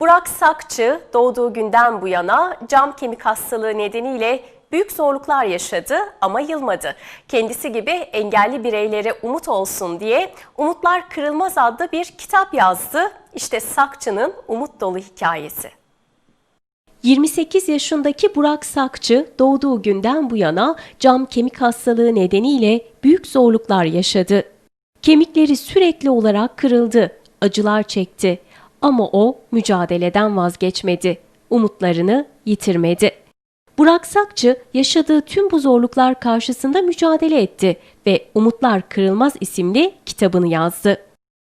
Burak Sakçı doğduğu günden bu yana cam kemik hastalığı nedeniyle büyük zorluklar yaşadı ama yılmadı. Kendisi gibi engelli bireylere umut olsun diye Umutlar Kırılmaz adlı bir kitap yazdı. İşte Sakçı'nın umut dolu hikayesi. 28 yaşındaki Burak Sakçı doğduğu günden bu yana cam kemik hastalığı nedeniyle büyük zorluklar yaşadı. Kemikleri sürekli olarak kırıldı, acılar çekti ama o mücadeleden vazgeçmedi, umutlarını yitirmedi. Burak Sakçı yaşadığı tüm bu zorluklar karşısında mücadele etti ve Umutlar Kırılmaz isimli kitabını yazdı.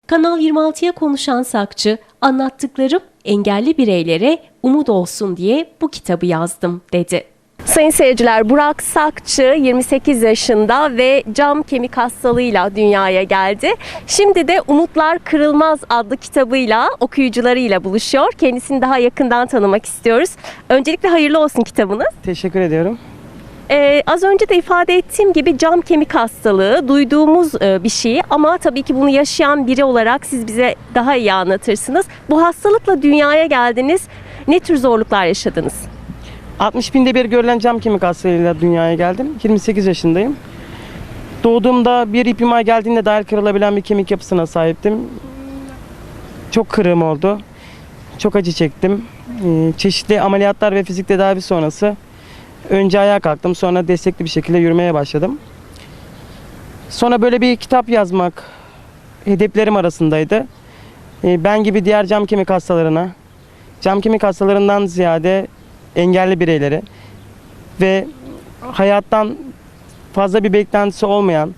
Kanal 26'ya konuşan Sakçı, anlattıklarım engelli bireylere umut olsun diye bu kitabı yazdım dedi. Sayın seyirciler Burak Sakçı 28 yaşında ve cam kemik hastalığıyla dünyaya geldi. Şimdi de Umutlar Kırılmaz adlı kitabıyla okuyucularıyla buluşuyor. Kendisini daha yakından tanımak istiyoruz. Öncelikle hayırlı olsun kitabınız. Teşekkür ediyorum. Ee, az önce de ifade ettiğim gibi cam kemik hastalığı duyduğumuz e, bir şey ama tabii ki bunu yaşayan biri olarak siz bize daha iyi anlatırsınız. Bu hastalıkla dünyaya geldiniz. Ne tür zorluklar yaşadınız? 60 binde bir görülen cam kemik hastalığıyla dünyaya geldim. 28 yaşındayım. Doğduğumda bir ipima geldiğinde dahil kırılabilen bir kemik yapısına sahiptim. Çok kırığım oldu. Çok acı çektim. Ee, Çeşitli ameliyatlar ve fizik tedavi sonrası önce ayağa kalktım sonra destekli bir şekilde yürümeye başladım. Sonra böyle bir kitap yazmak hedeflerim arasındaydı. Ee, Ben gibi diğer cam kemik hastalarına, cam kemik hastalarından ziyade engelli bireyleri ve hayattan fazla bir beklentisi olmayan,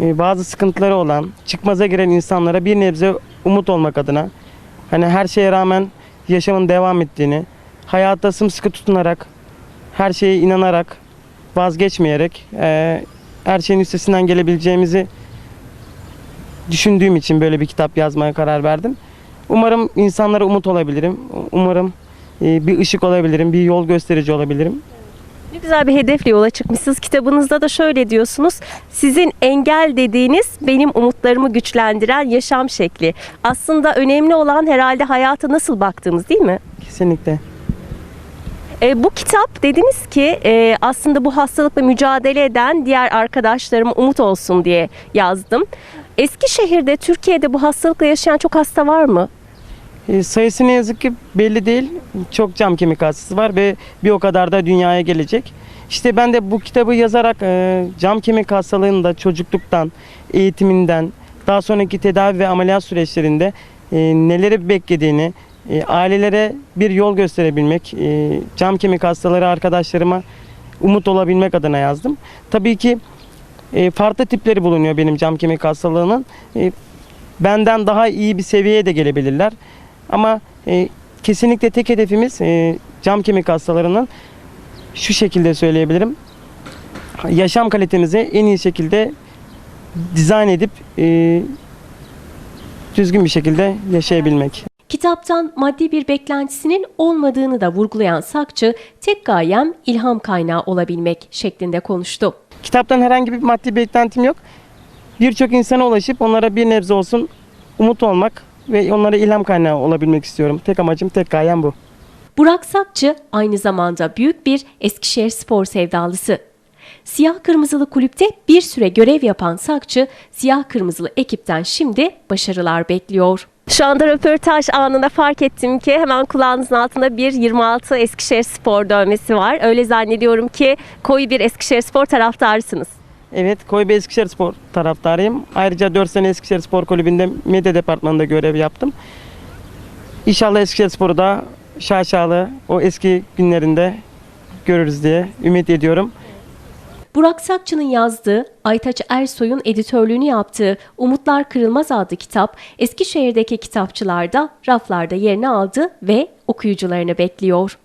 e, bazı sıkıntıları olan, çıkmaza giren insanlara bir nebze umut olmak adına hani her şeye rağmen yaşamın devam ettiğini, hayata sımsıkı tutunarak, her şeye inanarak, vazgeçmeyerek e, her şeyin üstesinden gelebileceğimizi düşündüğüm için böyle bir kitap yazmaya karar verdim. Umarım insanlara umut olabilirim. Umarım bir ışık olabilirim, bir yol gösterici olabilirim. Ne güzel bir hedefle yola çıkmışsınız. Kitabınızda da şöyle diyorsunuz. Sizin engel dediğiniz benim umutlarımı güçlendiren yaşam şekli. Aslında önemli olan herhalde hayata nasıl baktığımız değil mi? Kesinlikle. E, bu kitap dediniz ki e, aslında bu hastalıkla mücadele eden diğer arkadaşlarıma umut olsun diye yazdım. Eskişehir'de, Türkiye'de bu hastalıkla yaşayan çok hasta var mı? E, sayısı ne yazık ki belli değil. Çok cam kemik hastası var ve bir o kadar da dünyaya gelecek. İşte ben de bu kitabı yazarak e, cam kemik hastalığının da çocukluktan, eğitiminden, daha sonraki tedavi ve ameliyat süreçlerinde e, neleri beklediğini, e, ailelere bir yol gösterebilmek, cam kemik hastaları arkadaşlarıma umut olabilmek adına yazdım. Tabii ki farklı tipleri bulunuyor benim cam kemik hastalığının. Benden daha iyi bir seviyeye de gelebilirler. Ama e, kesinlikle tek hedefimiz e, cam kemik hastalarının şu şekilde söyleyebilirim. Yaşam kalitemizi en iyi şekilde dizayn edip e, düzgün bir şekilde yaşayabilmek. Kitaptan maddi bir beklentisinin olmadığını da vurgulayan Sakçı, tek gayem ilham kaynağı olabilmek şeklinde konuştu. Kitaptan herhangi bir maddi beklentim yok. Birçok insana ulaşıp onlara bir nebze olsun umut olmak ve onlara ilham kaynağı olabilmek istiyorum. Tek amacım, tek gayem bu. Burak Sakçı aynı zamanda büyük bir Eskişehir spor sevdalısı. Siyah Kırmızılı kulüpte bir süre görev yapan Sakçı, Siyah Kırmızılı ekipten şimdi başarılar bekliyor. Şu anda röportaj anında fark ettim ki hemen kulağınızın altında bir 26 Eskişehir Spor dövmesi var. Öyle zannediyorum ki koyu bir Eskişehir Spor taraftarısınız. Evet, Koybe Eskişehir Spor taraftarıyım. Ayrıca 4 sene Eskişehir Spor Kulübü'nde medya departmanında görev yaptım. İnşallah Eskişehir Spor'u da şaşalı o eski günlerinde görürüz diye ümit ediyorum. Burak Sakçı'nın yazdığı, Aytaç Ersoy'un editörlüğünü yaptığı Umutlar Kırılmaz adlı kitap Eskişehir'deki kitapçılarda raflarda yerini aldı ve okuyucularını bekliyor.